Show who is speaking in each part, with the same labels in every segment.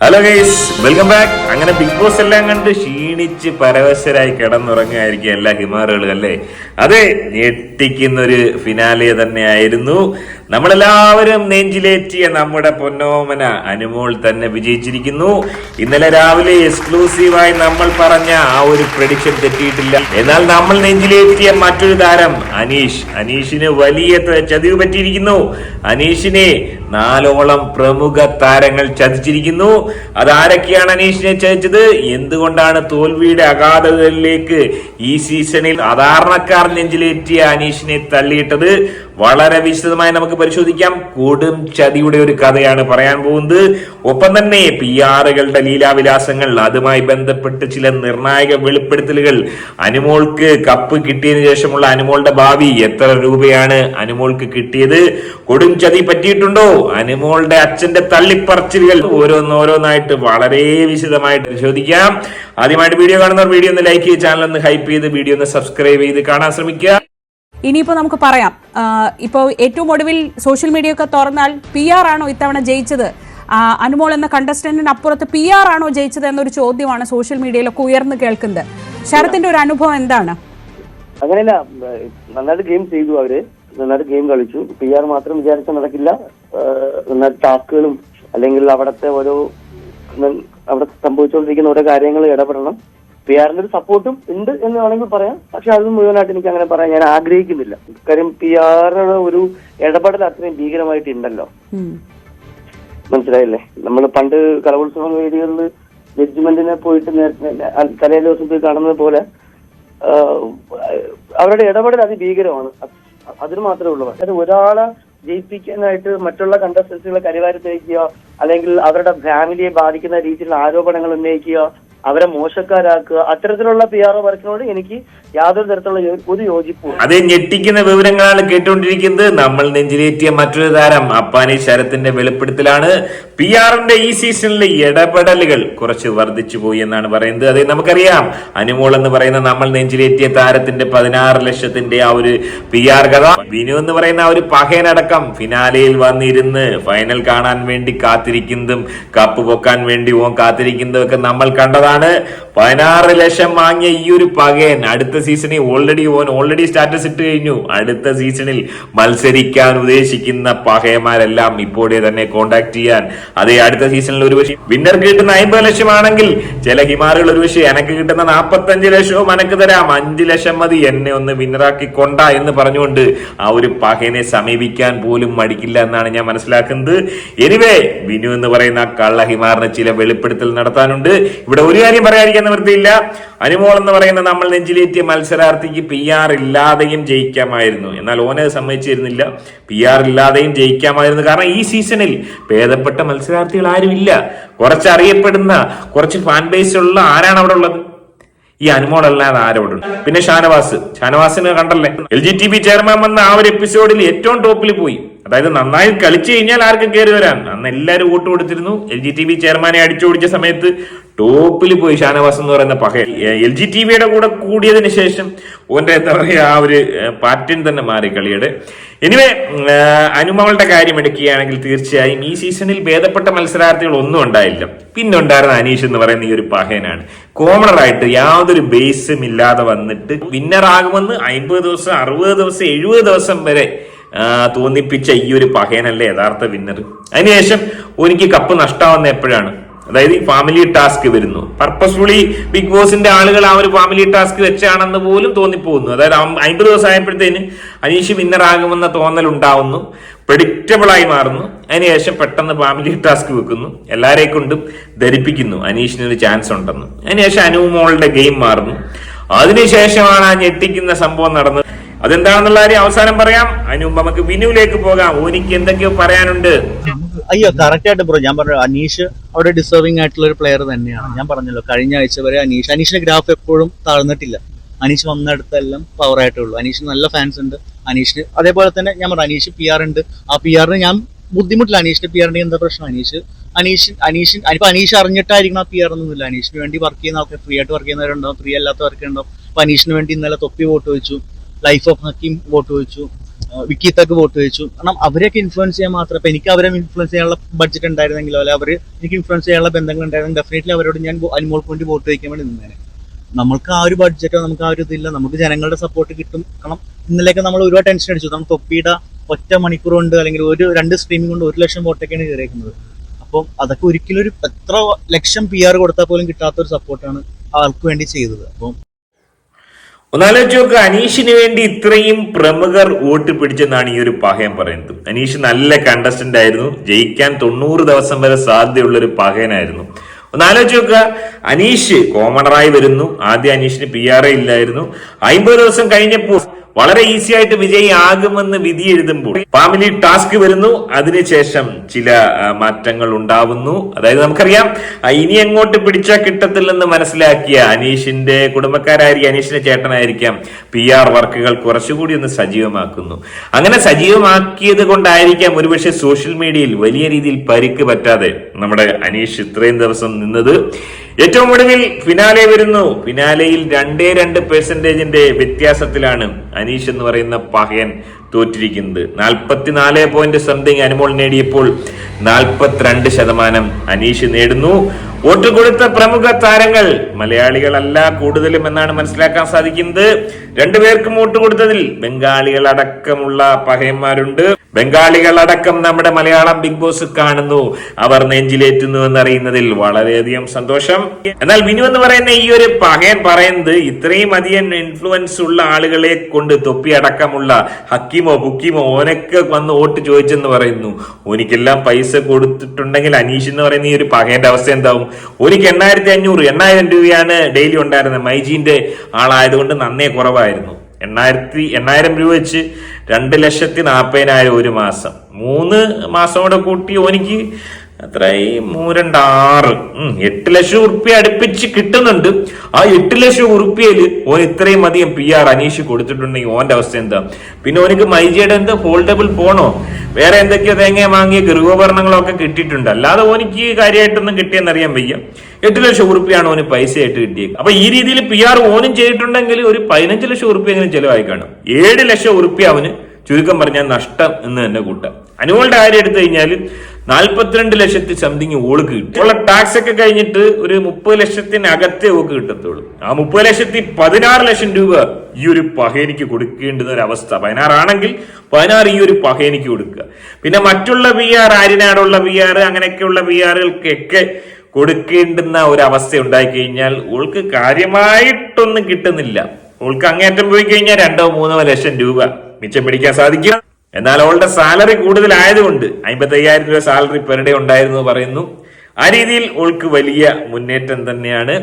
Speaker 1: Hello guys welcome back അങ്ങനെ big Boss എല്ലാം കണ്ട് ക്ഷീണിച്ച് പരവശരായി കിടന്നുറങ്ങുകയായിരിക്കും എല്ലാ ഹിമാറുകളും അല്ലേ? അതെ ഞെട്ടിക്കുന്ന ഒരു ഫിനാലെ തന്നെയായിരുന്നു. നമ്മളെല്ലാവരും നെഞ്ചിലേറ്റിയ നമ്മുടെ പൊന്നോമന അനുമോൾ തന്നെ വിജയിച്ചിരിക്കുന്നു. ഇന്നലെ രാവിലെ എക്സ്ക്ലൂസീവായി നമ്മൾ പറഞ്ഞ ആ ഒരു പ്രഡിക്ഷൻ തെറ്റിയിട്ടില്ല. എന്നാൽ നമ്മൾ നെഞ്ചിലേറ്റിയ മറ്റൊരു താരം അനീഷ്. അനീഷിന് വലിയ ചതിവ് പറ്റിയിരിക്കുന്നു. അനീഷിനെ നാലോളം പ്രമുഖ താരങ്ങൾ ചതിച്ചിരിക്കുന്നു. അതാരൊക്കെയാണ് അനീഷിനെ ചതിച്ചത്? എന്തുകൊണ്ടാണ് തോൽവിയുടെ അഗാധതകളിലേക്ക് ഈ സീസണിൽ സാധാരണക്കാർ നെഞ്ചിലേറ്റിയ അനീഷിനെ തള്ളിയിട്ടത്? വളരെ വിശദമായി നമുക്ക് പരിശോധിക്കാം. കൊടും ചതിയുടെ ഒരു കഥയാണ് പറയാൻ പോകുന്നത്. ഒപ്പം തന്നെ പി ആറുകളുടെ ലീലാവിലാസങ്ങൾ അതുമായി ബന്ധപ്പെട്ട് ചില നിർണായക വെളിപ്പെടുത്തലുകൾ. അനുമോൾക്ക് കപ്പ് കിട്ടിയതിനു ശേഷമുള്ള അനുമോളുടെ ഭാവി എത്ര രൂപയാണ് അനുമോൾക്ക് കിട്ടിയത്? കൊടും ചതി പറ്റിയിട്ടുണ്ടോ? അനുമോളുടെ അച്ഛന്റെ തള്ളിപ്പറച്ചിലുകൾ. ഓരോന്നോരോന്നായിട്ട് വളരെ വിശദമായിട്ട് പരിശോധിക്കാം. ആദ്യമായിട്ട് വീഡിയോ കാണുന്നവർ വീഡിയോ ഒന്ന് ലൈക്ക് ചെയ്ത് ചാനൽ ഒന്ന് ഹൈപ്പ് ചെയ്ത് വീഡിയോ ഒന്ന് സബ്സ്ക്രൈബ് ചെയ്ത് കാണാൻ ശ്രമിക്കുക.
Speaker 2: ഇനിയിപ്പോ നമുക്ക് പറയാം. ഇപ്പോൾ ഏറ്റവും ഒടുവിൽ സോഷ്യൽ മീഡിയ ഒക്കെ തുറന്നാൽ പി ആർ ആണോ ഇത്തവണ ജയിച്ചത്? അനുമോൾ എന്ന കണ്ടസ്റ്റന്റിന് അപ്പുറത്ത് പി ആർ ആണോ ജയിച്ചത് എന്നൊരു ചോദ്യമാണ് സോഷ്യൽ മീഡിയയിലൊക്കെ ഉയർന്നു കേൾക്കുന്നത്. ശരത്തിന്റെ ഒരു അനുഭവം എന്താണ്?
Speaker 3: അങ്ങനെയല്ല നന്നായിട്ട് ഗെയിം ചെയ്തു അവർ. നന്നായിട്ട് ഗെയിം കളിച്ചു. പി ആർ മാത്രം വിചാരിച്ച നടക്കില്ല. നന്നായിട്ട് ടാസ്കുകളും അല്ലെങ്കിൽ അവിടുത്തെ ഓരോ അവിടെ സംഭവിച്ചുകൊണ്ടിരിക്കുന്ന ഓരോ കാര്യങ്ങൾ ഇടപെടണം. പി ആറിന്റെ ഒരു സപ്പോർട്ടും ഉണ്ട് എന്ന് വേണമെങ്കിൽ പറയാം. പക്ഷെ അത് മുഴുവനായിട്ട് എനിക്ക് അങ്ങനെ പറയാൻ ഞാൻ ആഗ്രഹിക്കുന്നില്ല. കാര്യം പി ആറുടെ ഒരു ഇടപെടൽ അത്രയും ഭീകരമായിട്ട് ഉണ്ടല്ലോ. മനസ്സിലായില്ലേ? നമ്മൾ പണ്ട് കലോത്സവ വേദികളിൽ ജഡ്ജ്മെന്റിനെ പോയിട്ട് തലേ ദിവസം പോയി കാണുന്നത് പോലെ അവരുടെ ഇടപെടൽ അതിഭീകരമാണ്. അത് അതിന് മാത്രമേ ഉള്ളൂ. അതായത് ഒരാളെ ജയിപ്പിക്കാനായിട്ട് മറ്റുള്ള കണ്ടസ്റ്റൻസുകളെ കരിവാരത്തേക്കുക അല്ലെങ്കിൽ അവരുടെ ഫാമിലിയെ ബാധിക്കുന്ന രീതിയിലുള്ള ആരോപണങ്ങൾ ഉന്നയിക്കുക അവരെ മോശക്കാരാക്കുക. അത്തരത്തിലുള്ള പി ആർ ഒ വർക്കിനോട് എനിക്ക് യാതൊരു തരത്തിലുള്ള ഒരു യോജിപ്പും
Speaker 1: അതേ ഞെട്ടിക്കുന്ന വിവരങ്ങളാണ് കേട്ടുകൊണ്ടിരിക്കുന്നത്. നമ്മൾ നെഞ്ചിലേറ്റിയ മറ്റൊരു താരം അപ്പാനി ശരത്തിന്റെ വെളിപ്പെടുത്തലാണ്. പി ആറിന്റെ ഈ സീസണിലെ ഇടപെടലുകൾ കുറച്ച് വർദ്ധിച്ചു പോയി എന്നാണ് പറയുന്നത്. അതെ നമുക്കറിയാം. അനുമോൾ എന്ന് പറയുന്ന നമ്മൾ നെഞ്ചിലേറ്റിയ താരത്തിന്റെ പതിനാറ് ലക്ഷത്തിന്റെ ആ ഒരു പി ആർ കഥ. വിനു എന്ന് പറയുന്ന ആ ഒരു പഹയനടക്കം ഫിനാലയിൽ വന്നിരുന്ന് ഫൈനൽ കാണാൻ വേണ്ടി കാത്തിരിക്കുന്നതും കപ്പ് പൊക്കാൻ വേണ്ടി ഓൻ കാത്തിരിക്കുന്നതും ഒക്കെ നമ്മൾ കണ്ടതാണ്. പതിനാറ് ലക്ഷം വാങ്ങിയ ഈ ഒരു പകയൻ അടുത്ത സീസണിൽ ഓൾറെഡി ഓൻ ഓൾറെഡി സ്റ്റാറ്റസ് ഇട്ട് കഴിഞ്ഞു. അടുത്ത സീസണിൽ മത്സരിക്കാൻ ഉദ്ദേശിക്കുന്ന പകയന്മാരെല്ലാം ഇപ്പോഴേ തന്നെ കോണ്ടാക്ട് ചെയ്യാൻ. അതേ അടുത്ത സീസണിൽ ഒരു പക്ഷേ വിന്നർക്ക് കിട്ടുന്ന അമ്പത് ലക്ഷമാണെങ്കിൽ ചില ഹിമാറുകൾ ഒരു പക്ഷേ എനക്ക് കിട്ടുന്ന നാൽപ്പത്തഞ്ച് ലക്ഷവും എനക്ക് തരാം. അഞ്ച് ലക്ഷം മതി. എന്നെ ഒന്ന് വിന്നറാക്കി കൊണ്ട എന്ന് പറഞ്ഞുകൊണ്ട് ആ ഒരു പകയനെ സമീപിക്കാൻ പോലും മടിക്കില്ല എന്നാണ് ഞാൻ മനസ്സിലാക്കുന്നത്. എനിവേ വിനു എന്ന് പറയുന്ന കള്ള ഹിമാറിന് ചില വെളിപ്പെടുത്തൽ നടത്താനുണ്ട്. ഇവിടെ ഒരു കാര്യം പറയാതിരിക്കാൻ നിവൃത്തിയില്ല. അനുമോൾ എന്ന് പറയുന്ന നമ്മൾ നെഞ്ചിലേറ്റിയ മത്സരാർത്ഥിക്ക് പി ആർ ഇല്ലാതെയും ജയിക്കാമായിരുന്നു. എന്നാൽ ഓനെ സമ്മതിച്ചിരുന്നില്ല. പി ആർ ഇല്ലാതെയും ജയിക്കാമായിരുന്നു. കാരണം ഈ സീസണിൽ ഭേദപ്പെട്ട മത്സരാർത്ഥികൾ ആരുമില്ല കുറച്ച് അറിയപ്പെടുന്ന കുറച്ച് ഫാൻ ബേസ് ഉള്ള ആരാണ് അവിടെ ഉള്ളത്? ഈ അനുമോൾ അല്ലാതെ ആരോടും പിന്നെ ഷാനവാസ്. ഷാനവാസിനെ കണ്ടല്ലേ? L G T B chairman വന്ന ആ ഒരു എപ്പിസോഡിൽ ഏറ്റവും ടോപ്പിൽ പോയി. അതായത് നന്നായി കളിച്ചു കഴിഞ്ഞാൽ ആർക്കും കയറി വരാൻ. അന്ന് എല്ലാവരും വോട്ട് കൊടുത്തിരുന്നു. എൽ ജി ടി വി ചെയർമാനെ അടിച്ചോടിച്ച സമയത്ത് ടോപ്പിൽ പോയി ഷാനവാസ് എന്ന് പറയുന്ന പക എൽ ജി ടി വിയുടെ കൂടെ കൂടിയതിന് ശേഷം ഓന്റെ എന്താ പറയുക ആ ഒരു പാറ്റേൺ തന്നെ മാറി കളിയുടെ. എനിവേ അനുമകളുടെ കാര്യം എടുക്കുകയാണെങ്കിൽ തീർച്ചയായും ഈ സീസണിൽ ഭേദപ്പെട്ട മത്സരാർത്ഥികൾ ഒന്നും ഉണ്ടായില്ല. പിന്നെ ഉണ്ടായിരുന്ന അനീഷ് എന്ന് പറയുന്ന ഈ ഒരു പഹയനാണ് കോമണറായിട്ട് യാതൊരു ബേസും ഇല്ലാതെ വന്നിട്ട് വിന്നർ ആകുമെന്ന് അമ്പത് ദിവസം അറുപത് ദിവസം എഴുപത് ദിവസം വരെ തോന്നിപ്പിച്ച ഈ ഒരു പഹയനല്ലേ യഥാർത്ഥ വിന്നർ അതിനുശേഷം എനിക്ക് കപ്പ് നഷ്ടാവുന്ന എപ്പോഴാണ്? അതായത് ഫാമിലി ടാസ്ക് വരുന്നു. പർപ്പസ്ഫുള്ളി ബിഗ് ബോസിന്റെ ആളുകൾ ആ ഒരു ഫാമിലി ടാസ്ക് വെച്ചാണെന്ന് പോലും തോന്നിപ്പോകുന്നു. അതായത് അമ്പത് ദിവസം ആയപ്പോഴത്തേന് അനീഷ് വിന്നർ ആകുമെന്ന തോന്നൽ ഉണ്ടാവുന്നു. പ്രഡിക്റ്റബിൾ ആയി മാറുന്നു. അതിനുശേഷം പെട്ടെന്ന് ഫാമിലി ടാസ്ക് വെക്കുന്നു. എല്ലാരെയും കൊണ്ടും ധരിപ്പിക്കുന്നു. അനീഷിന് ഒരു ചാൻസ് ഉണ്ടെന്ന്. അതിനുശേഷം അനുമോളുടെ ഗെയിം മാറുന്നു. അതിനുശേഷമാണ് ആ ഞെട്ടിക്കുന്ന സംഭവം നടന്നത്. അതെന്താണെന്നുള്ള കാര്യം അവസാനം പറയാം. അതിന് മുമ്പ് നമുക്ക് വിനുവിലേക്ക് പോകാം. ഓനിക്ക് എന്തൊക്കെയോ പറയാനുണ്ട്.
Speaker 4: അയ്യോ കറക്റ്റ് ആയിട്ട് ബ്രോ ഞാൻ പറഞ്ഞു അനീഷ് അവിടെ ഡിസേർവിംഗ് ആയിട്ടുള്ള ഒരു പ്ലെയർ തന്നെയാണ്. ഞാൻ പറഞ്ഞല്ലോ കഴിഞ്ഞ ആഴ്ച വരെ അനീഷ് അനീഷിന്റെ ഗ്രാഫ് എപ്പോഴും താഴ്ന്നിട്ടില്ല. അനീഷ് വന്നിടത്തെല്ലാം പവർ ആയിട്ടേ ഉള്ളൂ. അനീഷിന് നല്ല ഫാൻസ് ഉണ്ട്. അനീഷിന് അതേപോലെ തന്നെ ഞാൻ പറഞ്ഞു അനീഷ് പി ആർ ഉണ്ട്. ആ പി ആറിന് ഞാൻ ബുദ്ധിമുട്ടില്ല. അനീഷിന്റെ പി ആറിന്റെ എന്താ പ്രശ്നം? അനീഷ് അനീഷ് അനീഷ് ഇപ്പൊ അനീഷ് അറിഞ്ഞിട്ടായിരിക്കണം ആ പി ആർ ഒന്നുമില്ല അനീഷിന് വേണ്ടി വർക്ക് ചെയ്യുന്ന ആൾക്കാർ ഫ്രീ ആയിട്ട് വർക്ക് ചെയ്യുന്നവരുണ്ടാവും. ഫ്രീ അല്ലാത്തവർക്ക് ഉണ്ടാവും അപ്പൊ അനീഷിന് വേണ്ടി ഇന്നലെ തൊപ്പി വോട്ട് വെച്ചു. ലൈഫ് ഓഫ് ഹക്കീം വോട്ട് വെച്ചു തക്ക് വോട്ട് ചോദിച്ചു. കാരണം അവരെയൊക്കെ ഇൻഫ്ലുവൻസ് ചെയ്യാൻ മാത്രം ഇപ്പൊ എനിക്ക് അവരെ ഇൻഫ്ലുവൻസ് ചെയ്യാനുള്ള ബഡ്ജറ്റ് ഉണ്ടായിരുന്നെങ്കിലോ അല്ലെ അവർ എനിക്ക് ഇൻഫ്ലുവൻസ് ചെയ്യാനുള്ള ബന്ധങ്ങൾ ഉണ്ടായിരുന്നെങ്കിൽ ഡെഫിനറ്റ്ലി അവരോട് ഞാൻ അനുമോൾക്ക് വേണ്ടി വോട്ട് ചോദിക്കാൻ വേണ്ടി നിന്നേനെ. നമുക്ക് ആ ഒരു ബഡ്ജറ്റോ നമുക്ക് ആ ഒരു ഇതില്ല. നമുക്ക് ജനങ്ങളുടെ സപ്പോർട്ട് കിട്ടും. കാരണം ഇന്നലെയൊക്കെ നമ്മൾ ഒരുപാട് ടെൻഷൻ അടിച്ചു. നമ്മൾ തൊപ്പിയുടെ ഒറ്റ മണിക്കൂർ കൊണ്ട് അല്ലെങ്കിൽ ഒരു രണ്ട് സ്ട്രീമിംഗ് കൊണ്ട് ഒരു ലക്ഷം വോട്ടൊക്കെയാണ് കയറിയേക്കുന്നത്. അപ്പം അതൊക്കെ ഒരിക്കലും ഒരു എത്ര ലക്ഷം പി ആർ കൊടുത്താൽ പോലും കിട്ടാത്ത ഒരു സപ്പോർട്ടാണ് ആൾക്ക് വേണ്ടി ചെയ്തത്. അപ്പം
Speaker 1: ഒന്നാലോചിച്ച് അനീഷിന് വേണ്ടി ഇത്രയും പ്രമുഖർ വോട്ട് പിടിച്ചെന്നാണ് ഈ ഒരു പഹയൻ പറയുന്നത്. അനീഷ് നല്ല കണ്ടസ്റ്റന്റ് ആയിരുന്നു. ജയിക്കാൻ തൊണ്ണൂറ് ദിവസം വരെ സാധ്യതയുള്ള ഒരു പഹയനായിരുന്നു. ഒന്നാലോചിച്ച് നോക്കുക അനീഷ് കോമണറായി വരുന്നു. ആദ്യം അനീഷിന് പി ആർ ഇല്ലായിരുന്നു. അമ്പത് ദിവസം കഴിഞ്ഞപ്പോൾ വളരെ ഈസി ആയിട്ട് വിജയി ആകുമെന്ന് വിധി എഴുതുമ്പോൾ ഫാമിലി ടാസ്ക് വരുന്നു. അതിനുശേഷം ചില മാറ്റങ്ങൾ ഉണ്ടാവുന്നു. അതായത് നമുക്കറിയാം ഇനി എങ്ങോട്ട് പിടിച്ച കിട്ടത്തില്ലെന്ന് മനസ്സിലാക്കിയ അനീഷിന്റെ കുടുംബക്കാരായിരിക്കും അനീഷിന്റെ ചേട്ടനായിരിക്കാം പി ആർ വർക്കുകൾ കുറച്ചുകൂടി ഒന്ന് സജീവമാക്കുന്നു. അങ്ങനെ സജീവമാക്കിയത് കൊണ്ടായിരിക്കാം ഒരുപക്ഷെ സോഷ്യൽ മീഡിയയിൽ വലിയ രീതിയിൽ പരിക്ക് പറ്റാതെ നമ്മുടെ അനീഷ് ഇത്രയും ദിവസം നിന്നത്. ഏറ്റവും ഒടുവിൽ ഫിനാലെ വരുന്നു. ഫിനാലയിൽ രണ്ടേ രണ്ട് പെർസെന്റേജിന്റെ വ്യത്യാസത്തിലാണ് അനീഷ് എന്ന് പറയുന്ന പഹയൻ. തോറ്റിരിക്കുന്നത്. നാൽപ്പത്തിനാല് പോയിന്റ് സംതിങ് അനുമോൾ നേടിയപ്പോൾ നാൽപ്പത്തിരണ്ട് ശതമാനം അനീഷ് നേടുന്നു. വോട്ട് കൊടുത്ത പ്രമുഖ താരങ്ങൾ മലയാളികളല്ല കൂടുതലും എന്നാണ് മനസ്സിലാക്കാൻ സാധിക്കുന്നത്. രണ്ടുപേർക്കും വോട്ട് കൊടുത്തതിൽ ബംഗാളികൾ അടക്കമുള്ള പഹയന്മാരുണ്ട്. ബംഗാളികൾ അടക്കം നമ്മുടെ മലയാളം ബിഗ് ബോസ് കാണുന്നു. അവർ നെഞ്ചിലേറ്റുന്നു എന്നറിയുന്നതിൽ വളരെയധികം സന്തോഷം. എന്നാൽ വിനു എന്ന് പറയുന്ന ഈ ഒരു പഹയൻ പറയുന്നത് ഇത്രയും അധികം ഇൻഫ്ലുവൻസ് ഉള്ള ആളുകളെ കൊണ്ട് തൊപ്പി അടക്കമുള്ള ഹക്കീമോ ബുക്കീമോ ഓനൊക്കെ വന്ന് വോട്ട് ചോദിച്ചെന്ന് പറയുന്നു. ഓനിക്കെല്ലാം പൈസ കൊടുത്തിട്ടുണ്ടെങ്കിൽ അനീഷ് എന്ന് പറയുന്ന ഈ ഒരു പകേന്റെ അവസ്ഥ എന്താവും? ഓനിക്ക് എണ്ണായിരത്തി അഞ്ഞൂറ് എണ്ണായിരം രൂപയാണ് ഡെയിലി ഉണ്ടായിരുന്നത്. മൈജീന്റെ ആളായതുകൊണ്ട് നന്നേ കുറവായിരുന്നു. എണ്ണായിരത്തി എണ്ണായിരം രൂപ വെച്ച് രണ്ട് ലക്ഷത്തി നാൽപ്പതിനായിരം ഒരു മാസം. മൂന്ന് മാസം കൂടെ കൂട്ടി ഓനിക്ക് അത്രയായി മൂരണ്ട് ആറ് എട്ട് ലക്ഷം ഉറുപ്പ്യ അടുപ്പിച്ച് കിട്ടുന്നുണ്ട്. ആ എട്ട് ലക്ഷം ഉറുപ്പ്യയിൽ ഓൻ ഇത്രയും അധികം പി ആർ അനീഷ് കൊടുത്തിട്ടുണ്ടെങ്കിൽ ഓന്റെ അവസ്ഥ എന്താ? പിന്നെ ഓനിക്ക് മൈജിയുടെ എന്താ ഫോൾഡബിൾ പോണോ? വേറെ എന്തൊക്കെയോ തേങ്ങ വാങ്ങിയ ഗൃഹോപകരണങ്ങളോ ഒക്കെ കിട്ടിയിട്ടുണ്ട്. അല്ലാതെ ഓനിക്ക് കാര്യമായിട്ടൊന്നും കിട്ടിയെന്നറിയാൻ വയ്യ. എട്ട് ലക്ഷം ഉറുപ്പ്യാണ് ഓന് പൈസയായിട്ട് കിട്ടിയത്. അപ്പൊ ഈ രീതിയിൽ പി ആർ ഓനും ചെയ്തിട്ടുണ്ടെങ്കിൽ ഒരു പതിനഞ്ച് ലക്ഷം ഉറുപ്പ്യ എങ്ങനെ ചെലവായി കാണും. ഏഴ് ലക്ഷം ഉറുപ്പ്യ അവന് ചുരുക്കം പറഞ്ഞാൽ നഷ്ടം എന്ന് തന്നെ കൂട്ടാം. അനുവളുടെ കാര്യം എടുത്തു കഴിഞ്ഞാൽ നാൽപ്പത്തിരണ്ട് ലക്ഷത്തി സംതിങ് ഓൾക്ക് കിട്ടും. ഉള്ള ടാക്സ് ഒക്കെ കഴിഞ്ഞിട്ട് ഒരു മുപ്പത് ലക്ഷത്തിനകത്തേ ഓക്ക് കിട്ടത്തുള്ളൂ. ആ മുപ്പത് ലക്ഷത്തി പതിനാറ് ലക്ഷം രൂപ ഈ ഒരു പഹേനിക്ക് കൊടുക്കേണ്ടുന്ന ഒരു അവസ്ഥ. പതിനാറാണെങ്കിൽ പതിനാറ് ഈ ഒരു പഹേനിക്ക് കൊടുക്കുക. പിന്നെ മറ്റുള്ള വി ആർ ആര്യനാടുള്ള വി ആർ അങ്ങനെയൊക്കെയുള്ള വി ആറുകൾക്കൊക്കെ കൊടുക്കേണ്ടുന്ന ഒരു അവസ്ഥ ഉണ്ടായി കഴിഞ്ഞാൽ ഓൾക്ക് കാര്യമായിട്ടൊന്നും കിട്ടുന്നില്ല. ഓൾക്ക് അങ്ങേറ്റം പോയി കഴിഞ്ഞാൽ രണ്ടോ മൂന്നോ ലക്ഷം രൂപ മിച്ചം പിടിക്കാൻ സാധിക്കും. എന്നാൽ അവളുടെ സാലറി കൂടുതലായതുകൊണ്ട് അമ്പത്തി അയ്യായിരം രൂപ സാലറി പെർ ഡേ ഉണ്ടായിരുന്നു പറയുന്നു. ആ രീതിയിൽ ഓൾക്ക് വലിയ മുന്നേറ്റം തന്നെയാണ്.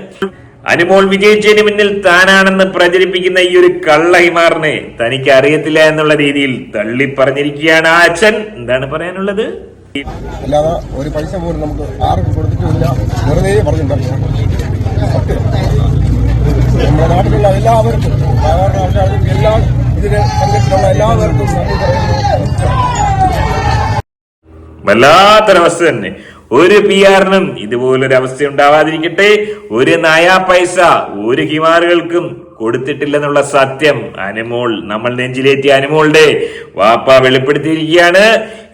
Speaker 1: അനുമോൾ വിജയിച്ചതിന് മുന്നിൽ താനാണെന്ന് പ്രചരിപ്പിക്കുന്ന ഈ ഒരു കള്ളൈമാറിനെ തനിക്ക് അറിയത്തില്ല എന്നുള്ള രീതിയിൽ തള്ളി പറഞ്ഞിരിക്കുകയാണ് ആ അച്ഛൻ. എന്താണ് പറയാനുള്ളത്?
Speaker 5: അല്ലാതെ ഒരു പൈസ പോലും നമുക്ക് ആർക്കും കൊടുത്തിട്ടില്ല വെറുതെ പറഞ്ഞിട്ടുണ്ടാക്കി സത്യം. നമ്മുടെ നാട്ടിലുള്ള എല്ലാവർക്കും എല്ലാ എല്ലാവർക്കും
Speaker 1: വല്ലാത്തൊരവസ്ഥ തന്നെ. ഒരു പി ആറിനും ഇതുപോലൊരു അവസ്ഥ ഉണ്ടാവാതിരിക്കട്ടെ. ഒരു നയാ പൈസ ഒരു ഹിമാറുകൾക്കും കൊടുത്തിട്ടില്ലെന്നുള്ള സത്യം. അനുമോൾ നമ്മൾ നെഞ്ചിലേറ്റിയ അനുമോളുടെ വാപ്പ വെളിപ്പെടുത്തിയിരിക്കുകയാണ്.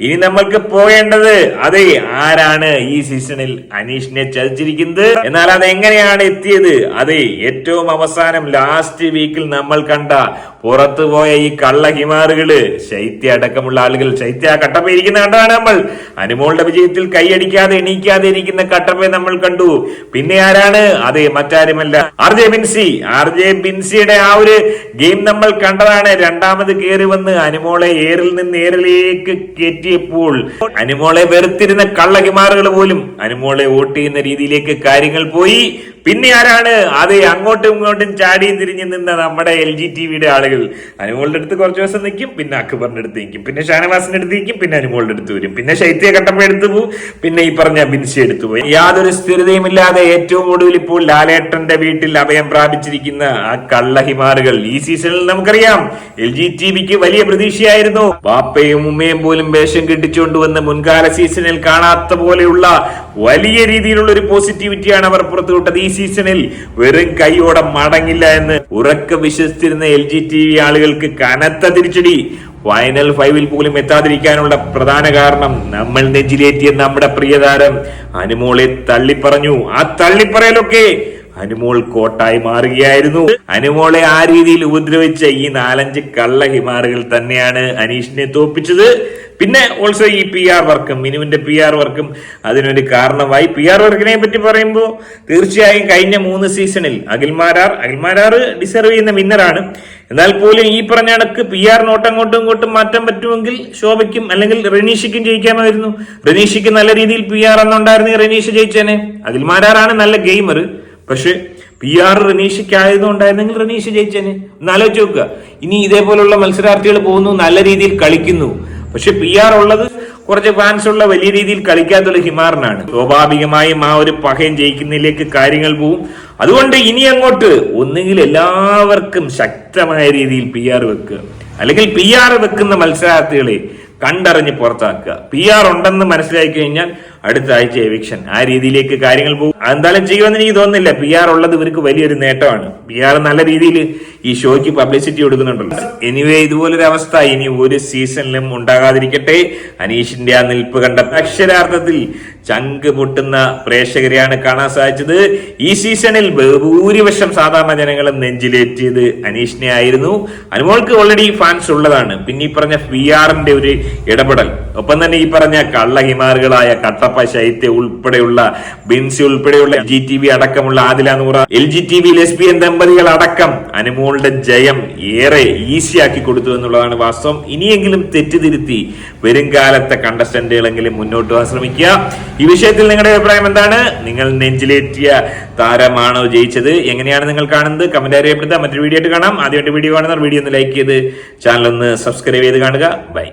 Speaker 1: ഇനി നമ്മൾക്ക് പോകേണ്ടത് അതെ ആരാണ് ഈ സീസണിൽ അനീഷിനെ ചതിച്ചിരിക്കുന്നത്? എന്നാൽ അത് എങ്ങനെയാണ് എത്തിയത്? അതെ ഏറ്റവും അവസാനം ലാസ്റ്റ് വീക്കിൽ നമ്മൾ കണ്ട പുറത്തു പോയ ഈ കള്ള ഹിമാറുകൾ ശൈത്യ അടക്കമുള്ള ആളുകൾ ശൈത്യ കട്ടപ്പ ഇരിക്കുന്ന കണ്ടാണ് നമ്മൾ. അനുമോളുടെ വിജയത്തിൽ കൈയടിക്കാതെ എണീക്കാതെ ഇരിക്കുന്ന കട്ടപ്പയെ നമ്മൾ കണ്ടു. പിന്നെ ആരാണ്? അതെ മറ്റാരുമല്ല. R J Binsy R J ബിൻസിയുടെ ആ ഒരു ഗെയിം നമ്മൾ കണ്ടതാണ്. രണ്ടാമത് കയറി വന്ന് അനുമോളെ ഏറിൽ നിന്ന് ഏറിലേക്ക് കയറ്റിയപ്പോൾ അനുമോളെ വെറുത്തിരുന്ന കള്ളകിമാറുകൾ പോലും അനുമോളെ വോട്ട് ചെയ്യുന്ന രീതിയിലേക്ക് കാര്യങ്ങൾ പോയി. പിന്നെ ആരാണ്? അത് അങ്ങോട്ടും ഇങ്ങോട്ടും ചാടിയും തിരിഞ്ഞു നിന്ന നമ്മുടെ എൽ ജി ടി വിയുടെ ആളുകൾ. അനുമോളുടെ അടുത്ത് കുറച്ച് ദിവസം നിൽക്കും പിന്നെ അക്ബറിന്റെ അടുത്ത് നിൽക്കും പിന്നെ ഷാനവാസിന്റെ അടുത്ത് നിൽക്കും പിന്നെ അനുമോളുടെ അടുത്ത് വരും. പിന്നെ ശൈത്യ കട്ടപ്പ എടുത്തു പോകും പിന്നെ ഈ പറഞ്ഞ ബിൻസി എടുത്തു പോയി യാതൊരു സ്ഥിരതയുമില്ലാതെ ഏറ്റവും ഒടുവിൽ ഇപ്പോൾ ലാലേട്ടന്റെ വീട്ടിൽ അഭയം പ്രാപിച്ചിരിക്കുന്ന ആ കള്ളഹിമാറുകൾ. ഈ സീസണിൽ നമുക്കറിയാം എൽ ജി ടി വിക്ക് വലിയ പ്രതീക്ഷയായിരുന്നു. ബാപ്പയും ഉമ്മയും പോലും വേഷം കെട്ടിച്ചുകൊണ്ടുവന്ന് മുൻകാല സീസണിൽ കാണാത്ത പോലെയുള്ള വലിയ രീതിയിലുള്ള ഒരു പോസിറ്റിവിറ്റിയാണ് അവർ പുറത്തുവിട്ടത്. ഈ സീസണിൽ വെറും കൈയോടെ മടങ്ങില്ല എന്ന് ഉറക്കെ വിശ്വസിച്ചിരുന്ന എൽ ജി ടി വി ആളുകൾക്ക് കനത്ത തിരിച്ചടി. ഫൈനൽ ഫൈവിൽ പോലും എത്താതിരിക്കാനുള്ള പ്രധാന കാരണം നമ്മൾ നെഞ്ചിലേറ്റിയ നമ്മുടെ പ്രിയതാരം അനുമോളെ തള്ളിപ്പറഞ്ഞു. ആ തള്ളിപ്പറയലൊക്കെ അനുമോൾ കോട്ടായി മാറുകയായിരുന്നു. അനുമോളെ ആ രീതിയിൽ ഉപദ്രവിച്ച ഈ നാലഞ്ച് കള്ള ഹിമാറുകൾ തന്നെയാണ് അനീഷിനെ തോപ്പിച്ചത്. പിന്നെ ഓൾസോ ഈ പി ആർ വർക്കും മിനുവിന്റെ പി ആർ വർക്കും അതിനൊരു കാരണമായി. പി ആർ വർക്കിനെ പറ്റി പറയുമ്പോൾ തീർച്ചയായും കഴിഞ്ഞ മൂന്ന് സീസണിൽ അഖിൽമാരാർ അഖിൽമാരാർ ഡിസർവ് ചെയ്യുന്ന വിന്നറാണ് എന്നാൽ പോലും ഈ പറഞ്ഞ കണക്ക് പി ആർ നോട്ട് അങ്ങോട്ടും ഇങ്ങോട്ടും മാറ്റാൻ പറ്റുമെങ്കിൽ ശോഭയ്ക്കും അല്ലെങ്കിൽ റനീഷയ്ക്കും ജയിക്കാമായിരുന്നു. റനീഷയ്ക്ക് നല്ല രീതിയിൽ പി ആർ എന്നുണ്ടായിരുന്നെങ്കിൽ റനീഷ് ജയിച്ചേനെ. അഖിൽമാരാറാണ് നല്ല ഗെയിമർ പക്ഷെ പി ആർ റനീഷയ്ക്കായതുകൊണ്ടായിരുന്നെങ്കിൽ റനീഷ് ജയിച്ചേനെ. ഒന്ന് നോക്കുക. ഇനി ഇതേപോലുള്ള മത്സരാർത്ഥികൾ പോകുന്നു നല്ല രീതിയിൽ കളിക്കുന്നു. പക്ഷെ പി ആർ ഉള്ളത് കുറച്ച് ഫാൻസ് ഉള്ള വലിയ രീതിയിൽ കളിക്കാത്തുള്ള ഹിമാറിനാണ്. സ്വാഭാവികമായും ആ ഒരു പഹയം ജയിക്കുന്നതിലേക്ക് കാര്യങ്ങൾ പോവും. അതുകൊണ്ട് ഇനി അങ്ങോട്ട് ഒന്നുകിൽ എല്ലാവർക്കും ശക്തമായ രീതിയിൽ പി ആർ വെക്കുക. അല്ലെങ്കിൽ പി ആർ വെക്കുന്ന മത്സരാർത്ഥികളെ കണ്ടറിഞ്ഞ് പുറത്താക്കുക. പി ആർ ഉണ്ടെന്ന് മനസ്സിലാക്കി കഴിഞ്ഞാൽ അടുത്ത ആഴ്ച എവിക്ഷൻ ആ രീതിയിലേക്ക് കാര്യങ്ങൾ പോകും. എന്തായാലും ചെയ്യുമെന്ന് എനിക്ക് തോന്നുന്നില്ല. പി ആർ ഉള്ളത് ഇവർക്ക് വലിയൊരു നേട്ടമാണ്. പി ആർ നല്ല രീതിയിൽ ഈ ഷോയ്ക്ക് പബ്ലിസിറ്റി കൊടുക്കുന്നുണ്ടല്ലോ. എനിവേ ഇതുപോലൊരു അവസ്ഥ ഇനി ഒരു സീസണിലും ഉണ്ടാകാതിരിക്കട്ടെ. അനീഷിന്റെ ആ നിൽപ്പ് കണ്ട അക്ഷരാർത്ഥത്തിൽ ചങ്ക് പൊട്ടുന്ന പ്രേക്ഷകരെയാണ് കാണാൻ സാധിച്ചത്. ഈ സീസണിൽ ഭൂരിപക്ഷം സാധാരണ ജനങ്ങളും നെഞ്ചിലേറ്റിയത് അനീഷിനെ ആയിരുന്നു. അനുമോൾക്ക് ഓൾറെഡി ഫാൻസ് ഉള്ളതാണ്. പിന്നെ ഈ പറഞ്ഞ പി ആറിന്റെ ഒരു ഇടപെടൽ. ഒപ്പം തന്നെ ഈ പറഞ്ഞ കള്ളഹിമാറുകളായ കട്ടപ്പ ശൈത്യ ഉൾപ്പെടെയുള്ള ബിൻസി ഉൾപ്പെടെയുള്ള ജി ടി വി അടക്കമുള്ള Adhila Noora L G T V lesbian ദമ്പതികൾ അടക്കം അനുമോളുടെ ജയം ഏറെ ഈസിയാക്കി കൊടുത്തു എന്നുള്ളതാണ് വാസ്തവം. ഇനിയെങ്കിലും തെറ്റുതിരുത്തി വരും കാലത്തെ കണ്ടസ്റ്റന്റുകളെങ്കിലും മുന്നോട്ട് പോകാൻ ശ്രമിക്കുക ഈ വിഷയത്തിൽ നിങ്ങളുടെ അഭിപ്രായം എന്താണ്? നിങ്ങൾ നെഞ്ചിലേറ്റിയ താരമാണോ ജയിച്ചത്? എങ്ങനെയാണ് നിങ്ങൾ കാണുന്നത്? കമന്റ് അറിയപ്പെടുത്തുക മറ്റൊരു വീഡിയോ ആയിട്ട് കാണാം. ആദ്യമായിട്ട് വീഡിയോ കാണുന്നവർ വീഡിയോ ഒന്ന് ലൈക്ക് ചെയ്ത് ചാനൽ ഒന്ന് സബ്സ്ക്രൈബ് ചെയ്ത് കാണുക. ബൈ